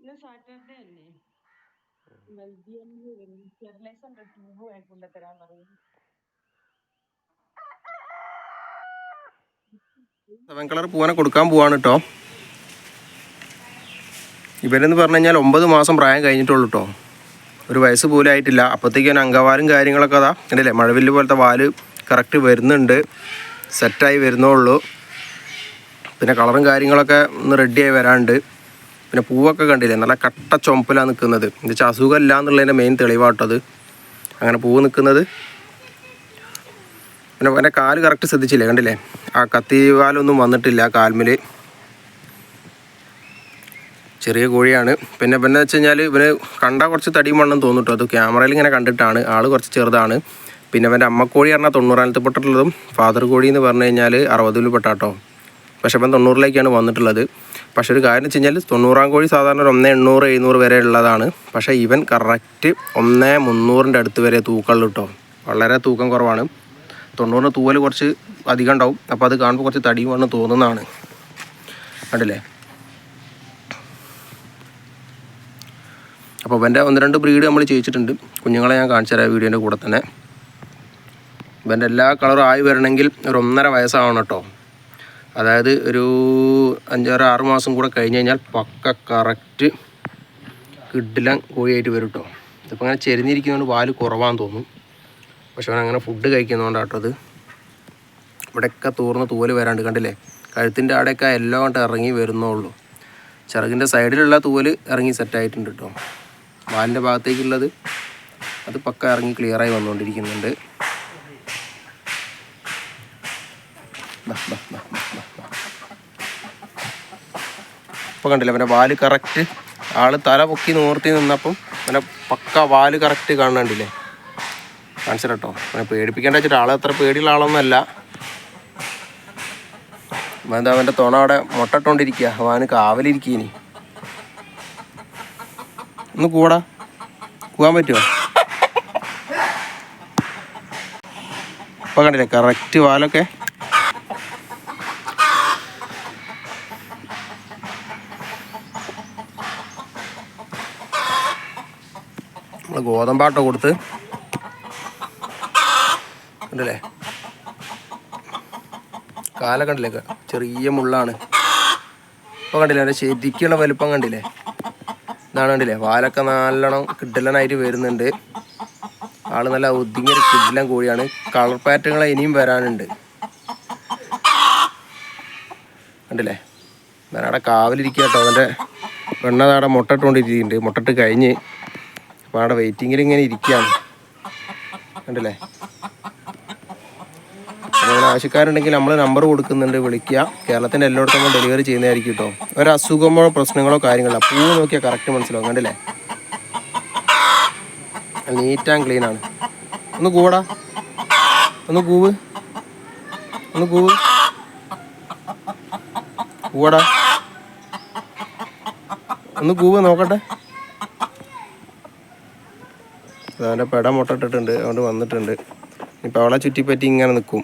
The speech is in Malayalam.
ഇന്ന് സാറ്റർഡേ അല്ലേ? ബെൽജിയമിൽ സ്റ്റെറിലൈസറിന്റെ ട്യൂബ് കൊണ്ടുതരാൻ പറയും സെവൻ കളർ പൂവനെ കൊടുക്കാൻ പോവാണ് കേട്ടോ ഇവരെന്ന് പറഞ്ഞു കഴിഞ്ഞാൽ ഒമ്പത് മാസം പ്രായം കഴിഞ്ഞിട്ടുള്ളൂ കേട്ടോ ഒരു വയസ്സ് പോലും ആയിട്ടില്ല. അപ്പോഴത്തേക്കും അങ്കവാലും കാര്യങ്ങളൊക്കെ അതാ ഉണ്ടല്ലേ മഴവില്ല് പോലത്തെ വാൽ കറക്റ്റ് വരുന്നുണ്ട്. സെറ്റായി വരുന്നുള്ളൂ. പിന്നെ കളറും കാര്യങ്ങളൊക്കെ ഒന്ന് റെഡിയായി വരാണ്ട്. പിന്നെ പൂവൊക്കെ കണ്ടില്ലേ? നല്ല കട്ട ചുമപ്പിലാണ് നിൽക്കുന്നത് എന്താ വെച്ചാൽ അസുഖമില്ല എന്നുള്ളതിന്റെ മെയിൻ തെളിവാട്ടത് അങ്ങനെ പൂവ് നിൽക്കുന്നത് പിന്നെ എന്റെ കാൽ കറക്റ്റ് ശ്രദ്ധിച്ചില്ലേ? കണ്ടില്ലേ? ആ കത്തിവാലൊന്നും വന്നിട്ടില്ല കാൽമിൽ ചെറിയ കോഴിയാണ്. പിന്നെ പിന്നെ വെച്ച് കഴിഞ്ഞാൽ ഇവന് കണ്ടാൽ കുറച്ച് തടി മണ്ണെന്ന് തോന്നിട്ടു. അത് ക്യാമറയിൽ ഇങ്ങനെ കണ്ടിട്ടാണ്. ആൾ കുറച്ച് ചെറുതാണ്. പിന്നെ അവന്റെ അമ്മക്കോഴി പറഞ്ഞാൽ തൊണ്ണൂറാലത്ത് പെട്ടിട്ടുള്ളതും ഫാദർ കോഴി എന്ന് പറഞ്ഞു കഴിഞ്ഞാൽ അറുപതിൽ പെട്ടാട്ടോ. പക്ഷേ ഇപ്പം തൊണ്ണൂറിലേക്കാണ് വന്നിട്ടുള്ളത്. പക്ഷെ ഒരു കാര്യം വെച്ച് കഴിഞ്ഞാൽ തൊണ്ണൂറാം കോഴി സാധാരണ ഒരു ഒന്ന് എണ്ണൂറ് എഴുന്നൂറ് വരെ ഉള്ളതാണ്. പക്ഷേ ഇവൻ കറക്റ്റ് ഒന്ന് മുന്നൂറിന്റെ അടുത്ത് വരെ തൂക്കമുള്ളൂ കേട്ടോ. വളരെ തൂക്കം കുറവാണ്. തൊണ്ണൂറിന് തൂവൽ കുറച്ച് അധികം ഉണ്ടാവും. അപ്പോൾ അത് കാണുമ്പോൾ കുറച്ച് തടിയുമാണ് തോന്നുന്നതാണ്. കണ്ടില്ലേ? അപ്പോൾ ഇവന്റെ ഒന്ന് രണ്ട് ബ്രീഡ് നമ്മൾ ചെയ്യിച്ചിട്ടുണ്ട്. കുഞ്ഞുങ്ങളെ ഞാൻ കാണിച്ചു തരാം വീഡിയോന്റെ കൂടെ തന്നെ. ഇവന്റെ എല്ലാ കളറും ആയി വരണമെങ്കിൽ ഒരു ഒന്നര വയസ്സാവണം കേട്ടോ. അതായത് ഒരു അഞ്ചാറ് ആറ് മാസം കൂടെ കഴിഞ്ഞ് കഴിഞ്ഞാൽ പക്ക കറക്റ്റ് കിഡിലം കോഴിയായിട്ട് വരും കേട്ടോ ഇതിപ്പോൾ അങ്ങനെ ചെരിഞ്ഞിരിക്കുന്നതുകൊണ്ട് പാൽ കുറവാന്ന് തോന്നും. പക്ഷെ അവൻ അങ്ങനെ ഫുഡ് കഴിക്കുന്നതുകൊണ്ടാട്ടോ അത്. ഇവിടെയൊക്കെ തൂർന്ന് തൂവൽ വരാണ്ട് കണ്ടില്ലേ? കഴുത്തിന്റെ അവിടെയൊക്കെ എല്ലാം കൊണ്ട് ഇറങ്ങി വരുന്നുള്ളൂ. ചിറകിന്റെ സൈഡിലുള്ള തൂവൽ ഇറങ്ങി സെറ്റായിട്ടുണ്ട് കേട്ടോ വാലിന്റെ ഭാഗത്തേക്കുള്ളത് അത് പക്ക ഇറങ്ങി ക്ലിയറായി വന്നുകൊണ്ടിരിക്കുന്നുണ്ട് ബാ. കണ്ടില്ല അവന്റെ വാൽ കറക്റ്റ് ആൾ തല പൊക്കി നോർത്തി നിന്നപ്പം അവന്റെ പക്ക വാൽ കറക്റ്റ് കാണണ്ടില്ലേ? കാണിച്ചു കേട്ടോ അവനെ പേടിപ്പിക്കേണ്ട വെച്ചിട്ട് ആളെ അത്ര പേടിയുള്ള ആളൊന്നുമല്ല. എന്താ അവന്റെ തുണ അവിടെ മുട്ടട്ടോണ്ടിരിക്കുക അവന് കാവലിരിക്കീനി. ഒന്ന് കൂടാ. പോകാൻ പറ്റുമോ ഇപ്പൊ കണ്ടില്ലേ കറക്റ്റ് വാലൊക്കെ നമ്മൾ ഗോതമ്പാട്ട കൊടുത്ത് കണ്ടില്ലേ? കാല കണ്ടില്ലേ? ചെറിയ മുള്ളാണ്. ഇപ്പൊ കണ്ടില്ലേ? അതിന്റെ ശരിക്കുള്ള വലുപ്പം കണ്ടില്ലേ? ഇതാണ് കണ്ടില്ലേ? വാലൊക്കെ നല്ലോണം കിഡലനായിട്ട് വരുന്നുണ്ട്. ആൾ നല്ല ഒതുങ്ങിയൊരു കിഡലൻ കോഴിയാണ്. കളർ പാറ്റേണുകൾ ഇനിയും വരാനുണ്ട്. കണ്ടില്ലേ? ഞാനവിടെ കാവലിരിക്കുക കേട്ടോ അവന്റെ പെണ്ണ അവിടെ മുട്ടട്ടുകൊണ്ടിരിക്കുന്നുണ്ട് മുട്ടട്ട് കഴിഞ്ഞ് അപ്പോൾ അവിടെ വെയിറ്റിങ്ങിൽ ഇങ്ങനെ ഇരിക്കുകയാണ് കണ്ടില്ലേ? ആവശ്യക്കാരുണ്ടെങ്കിൽ നമ്മൾ നമ്പർ കൊടുക്കുന്നുണ്ട് വിളിക്കുക. കേരളത്തിന്റെ എല്ലായിടത്തും നമ്മൾ ഡെലിവറി ചെയ്യുന്നതായിരിക്കും കേട്ടോ ഒരു അസുഖമോ പ്രശ്നങ്ങളോ കാര്യങ്ങളോ പൂ നോക്കിയാൽ കറക്റ്റ് മനസ്സിലാവും കണ്ടില്ലേ? നീറ്റ് ആൻഡ് ക്ലീൻ ആണ്. ഒന്ന് കൂടാ ഒന്ന് കൂവ്. ഒന്ന് കൂവ്. കൂടാ ഒന്ന് കൂവ് നോക്കട്ടെ. അവന്റെ പെട മുട്ട അതുകൊണ്ട് വന്നിട്ടുണ്ട്. ഇപ്പം അവളെ ചുറ്റിപ്പറ്റി ഇങ്ങനെ നിൽക്കും